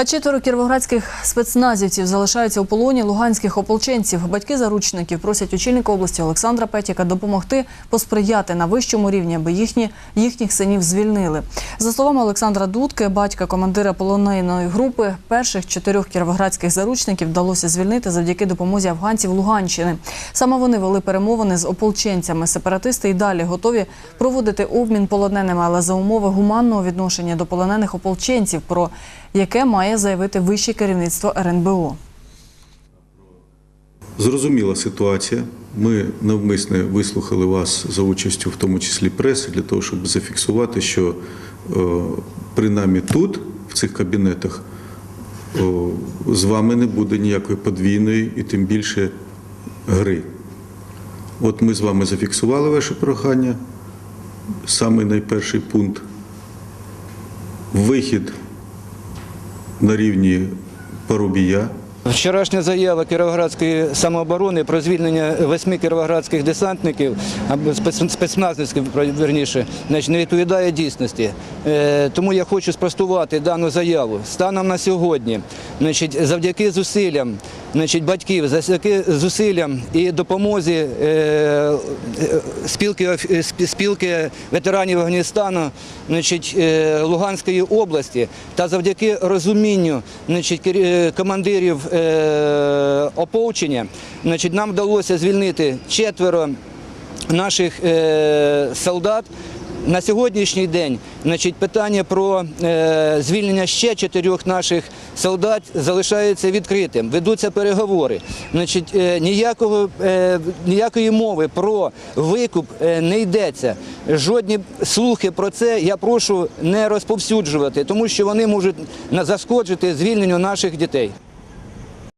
А четверо кіровоградських спецназівців залишаються у полоні луганських ополченців. Батьки заручників просять очільника області Олександра Петяка допомогти посприяти на вищому рівні, аби їхні їхніх синів звільнили. За словами Олександра Дудки, батька командира полонейної групи, перших чотирьох кіровоградських заручників вдалося звільнити завдяки допомозі афганців Луганщини. Саме вони вели перемовини з ополченцями. Сепаратисти й далі готові проводити обмін полоненими, але за умови гуманного відношення до полонених ополченців, про яке має заявити вище керівництво РНБО. Зрозуміла ситуація. Ми навмисне вислухали вас за участю, в тому числі преси, для того, щоб зафіксувати, що е, принаймні тут, в цих кабінетах, з вами не буде ніякої подвійної і тим більше гри. От ми з вами зафіксували ваше прохання. Саме найперший пункт вихід на рівні Парубія. Вчорашня заява Кіровоградської самооборони про звільнення восьми кіровоградських десантників або спец- спецназівців, верніше, не відповідає дійсності. Е, Тому я хочу спростувати дану заяву. Станом на сьогодні, значить, завдяки зусиллям значить, батьків, завдяки зусиллям і допомозі е, е, спілки, е, спілки ветеранів Афганістану значить, е, Луганської області та завдяки розумінню значить, е, командирів е, ополчення, значить, нам вдалося звільнити четверо наших е, солдат. На сьогоднішній день значить, питання про е, звільнення ще чотирьох наших солдат залишається відкритим. Ведуться переговори. Значить, е, ніякого, е, ніякої мови про викуп е, не йдеться. Жодні слухи про це я прошу не розповсюджувати, тому що вони можуть зашкоджити звільненню наших дітей.